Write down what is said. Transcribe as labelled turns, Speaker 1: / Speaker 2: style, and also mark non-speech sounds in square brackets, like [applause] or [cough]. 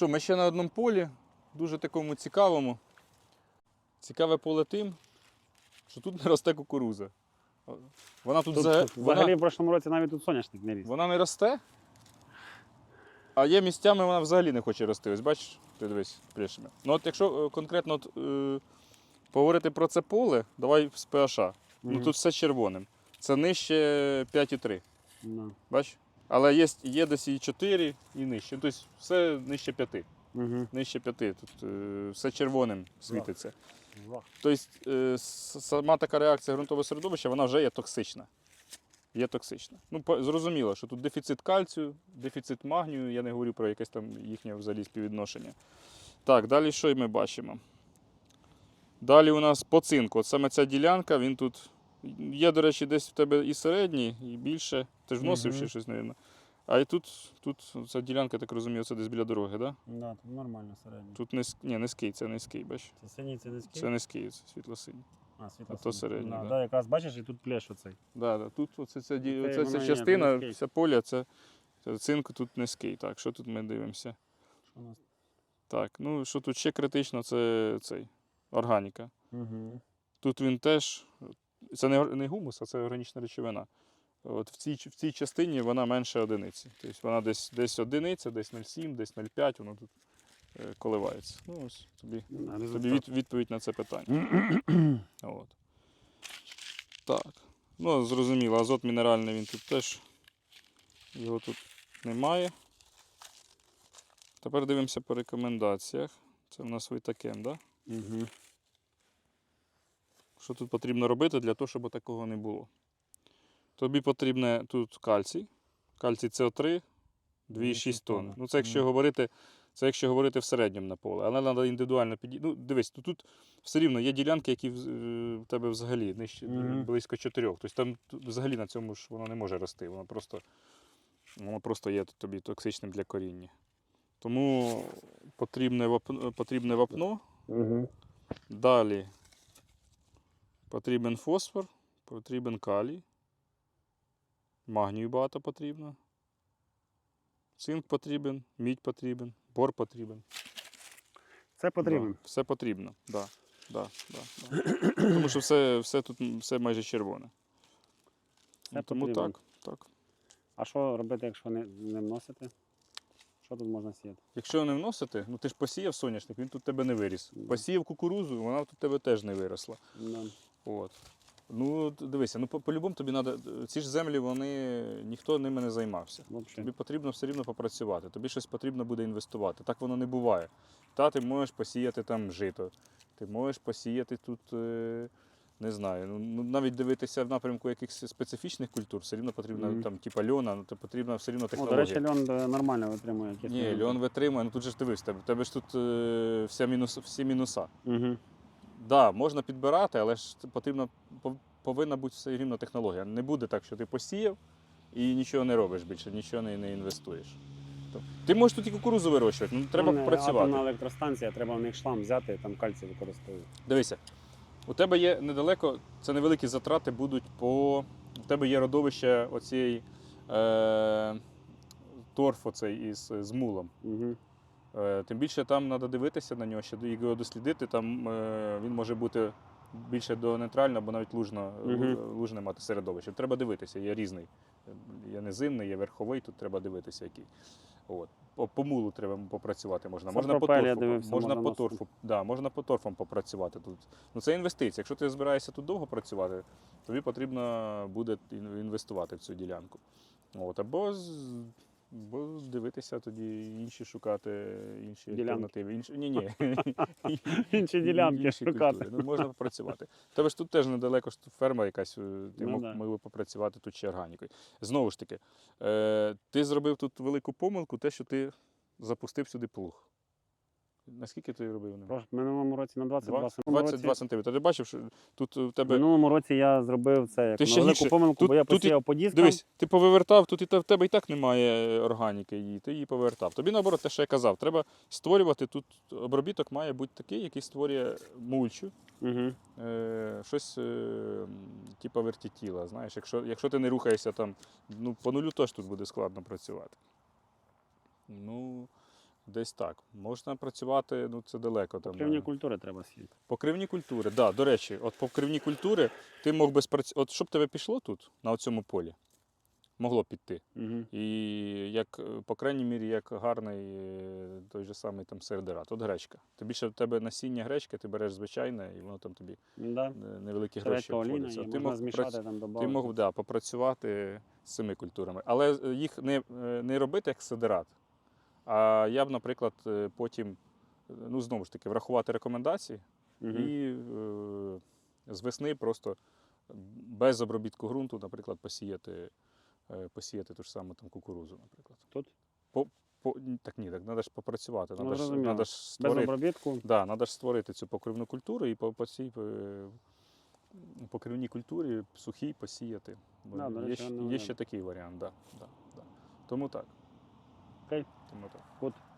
Speaker 1: Що, ми ще на одному полі, дуже такому цікавому. Цікаве поле тим, що тут не росте кукуруза. Вона тут,
Speaker 2: Тут, тут взагалі
Speaker 1: вона,
Speaker 2: в прошлому році навіть тут соняшник не ріс.
Speaker 1: вона не росте, а є місцями вона взагалі не хоче рости. Ось бачиш, ти дивись плішими. Ну от якщо е, конкретно от, е, поговорити про це поле, давай з PH. Ну тут все червоним. Це нижче 5,3.
Speaker 2: Ну.
Speaker 1: Бач? Але є, є десь і 4, і нижче. Тобто все нижче 5.
Speaker 2: Угу.
Speaker 1: Нижче 5. Тут е, все червоним світиться. Тобто е, сама така реакція ґрунтового середовища, вона вже є токсична. Є токсична. Ну, зрозуміло, що тут дефіцит кальцію, дефіцит магнію, я не говорю про якесь там їхнє взагалі співвідношення. Так, далі що ми бачимо? Далі у нас по цинку. От саме ця ділянка, він тут. Є, до речі, десь в тебе і середній, і більше. Ти ж вносив ще щось, мабуть. А і тут, тут ця ділянка, так розумію, це десь біля дороги, так? Да?
Speaker 2: Да, тут нормально середньо.
Speaker 1: Тут низь... Ні, низький, це низький, бач.
Speaker 2: Це синій, це низький.
Speaker 1: Це низький, це світло-синій.
Speaker 2: А, світло.
Speaker 1: а то середній,
Speaker 2: Да,
Speaker 1: да.
Speaker 2: да. якраз бачиш, і тут плеш оцей.
Speaker 1: Да, да. Тут оце, ця, ді-
Speaker 2: Це
Speaker 1: оце,
Speaker 2: воно є,
Speaker 1: частина,
Speaker 2: низький.
Speaker 1: вся поля, це, це цинк тут низький. Так, що тут ми дивимося?
Speaker 2: Що у нас?
Speaker 1: Так, ну що тут ще критично, це цей органіка.
Speaker 2: Угу.
Speaker 1: Тут він теж. Це не, не гумус, а це органічна речовина. От в цій, в цій частині вона менше одиниці. Тобто вона десь, десь одиниця, десь 0,7, десь 0,5, воно тут е, коливається. Ну, ось тобі, тобі від, відповідь на це питання. [clears throat] От. Так. Ну, зрозуміло, азот мінеральний він тут теж. Його тут немає. Тепер дивимося по рекомендаціях. Це в нас витакен, да?
Speaker 2: Угу.
Speaker 1: Що тут потрібно робити для того, щоб такого не було? Тобі потрібне тут кальцій. Кальцій СО3 2,6 тонн. Ну, це якщо говорити, це якщо говорити в середньому на поле. Але треба індивідуально підійти. Ну, дивись, тут, тут все рівно є ділянки, які в, тебе взагалі нижче, близько 4. Тобто там взагалі на цьому ж воно не може рости. Воно просто, воно просто є тобі токсичним для коріння. Тому потрібне вапно, потрібне вапно. Далі потрібен фосфор, потрібен калій. Магнію багато потрібно. Цинк потрібен, мідь потрібен, бор потрібен.
Speaker 2: Це потрібно.
Speaker 1: Да, все потрібно, да, да, да, да. [clears throat] Тому що все, все тут все майже червоне.
Speaker 2: Все
Speaker 1: Ну, Тому
Speaker 2: потрібно.
Speaker 1: так, так.
Speaker 2: А що робити, якщо не, не вносити? Що тут можна сіяти?
Speaker 1: Якщо не вносити, ну ти ж посіяв соняшник, він тут тебе не виріс.
Speaker 2: Да.
Speaker 1: Посіяв кукурузу, вона тут тебе теж не виросла.
Speaker 2: Да.
Speaker 1: От. Ну, дивися, ну по- по-любому тобі треба. Ці ж землі, вони ніхто ними не займався.
Speaker 2: Вообще.
Speaker 1: Тобі потрібно все рівно попрацювати, тобі щось потрібно буде інвестувати. Так воно не буває. Та ти можеш посіяти там жито, ти можеш посіяти тут, е, не знаю, ну, ну навіть дивитися в напрямку якихось специфічних культур, все рівно потрібно
Speaker 2: Мгм.
Speaker 1: там, типа льона, ну то потрібна все рівно
Speaker 2: О, до речі, льон е, нормально витримує.
Speaker 1: Ні, льон витримує, ну тут же ж дивись, в тебе, тебе ж тут е, вся мінус, всі мінуса.
Speaker 2: Угу.
Speaker 1: Да, можна підбирати, але ж потрібно, повинна бути все рівно технологія. Не буде так, що ти посіяв і нічого не робиш більше, нічого не, не інвестуєш. Ти можеш тут і кукурузу вирощувати, ну треба
Speaker 2: Атомна
Speaker 1: працювати.
Speaker 2: електростанція, треба в них шлам взяти, там кальцій використовують.
Speaker 1: Дивися, у тебе є недалеко, це невеликі затрати будуть по. У тебе є родовище оцієї е, торф оцей із з мулом.
Speaker 2: Угу.
Speaker 1: Е, Тим більше там треба дивитися на нього, ще його дослідити. Там е, він може бути більше до нейтрального або навіть лужно, лужне мати середовище. Треба дивитися, є різний. Є низинний, є верховий, тут треба дивитися, який. От. По, по мулу треба попрацювати можна. Можна по торфу,
Speaker 2: дивився,
Speaker 1: можна
Speaker 2: можна
Speaker 1: по торфу, да, можна по торфам попрацювати тут. Ну це інвестиція. Якщо ти збираєшся тут довго працювати, тобі потрібно буде інвестувати в цю ділянку. От, або Бо дивитися тоді інші шукати інші
Speaker 2: Ділянки.
Speaker 1: альтернативи. Інші, ні, ні. [laughs]
Speaker 2: Інші ділянки
Speaker 1: інші
Speaker 2: шукати.
Speaker 1: культури. Ну, можна попрацювати. Тобто ж тут теж недалеко ж тут ферма якась, е, ти
Speaker 2: Ну
Speaker 1: мог,
Speaker 2: да.
Speaker 1: мог би попрацювати тут ще органікою. Знову ж таки, е, ти зробив тут велику помилку, те, що ти запустив сюди плуг. Наскільки ти робив? ним?
Speaker 2: В минулому році на 22 см.
Speaker 1: 22 сантиметри. Ти бачив, що тут у
Speaker 2: В минулому році я зробив це як
Speaker 1: Ти ще
Speaker 2: велику
Speaker 1: гірше.
Speaker 2: помилку,
Speaker 1: Тут-
Speaker 2: бо я посіяв по дискам.
Speaker 1: Дивись, ти повивертав, тут і в тебе і так немає органіки її, ти її повертав. Тобі наоборот, те, що я казав, треба створювати тут обробіток має бути такий, який створює мульчу,
Speaker 2: Угу.
Speaker 1: е, щось е, типу вертітіла. Знаєш, якщо, якщо ти не рухаєшся там, ну по нулю теж тут буде складно працювати. Ну, Десь так. Можна працювати, ну це далеко. Там,
Speaker 2: Покривні
Speaker 1: е,
Speaker 2: культури треба сіяти.
Speaker 1: Покривні культури, да, до речі, от покривні культури ти мог би спрацювати. От щоб тебе пішло тут, на цьому полі, могло піти.
Speaker 2: Угу.
Speaker 1: І як, е, по крайній мірі, як гарний е, той же самий там сердерат. От гречка. Тобі ще в тебе насіння гречки, ти береш звичайне, і воно там тобі
Speaker 2: Да.
Speaker 1: невеликі гроші
Speaker 2: і
Speaker 1: Ти мог,
Speaker 2: змішати
Speaker 1: прац-
Speaker 2: там
Speaker 1: ти мог да, попрацювати з цими культурами. Але їх не, не робити як сидерат. А я б, наприклад, е, потім, е, ну знову ж таки, врахувати рекомендації
Speaker 2: Угу.
Speaker 1: і е, з весни просто без обробітку ґрунту, наприклад, посіяти, е, посіяти ту ж саму там кукурузу, наприклад.
Speaker 2: Тут?
Speaker 1: По, ні, так ні, так треба ж попрацювати.
Speaker 2: Ну,
Speaker 1: Треба ж, надо ж
Speaker 2: Без
Speaker 1: створити,
Speaker 2: обробітку.
Speaker 1: да, надо ж створити цю покривну культуру і по, по цій покривній культурі сухій посіяти.
Speaker 2: Да,
Speaker 1: є,
Speaker 2: речі,
Speaker 1: ще- є ще такий варіант, да, да, да. Тому так.
Speaker 2: Окей.
Speaker 1: Тому так.
Speaker 2: От.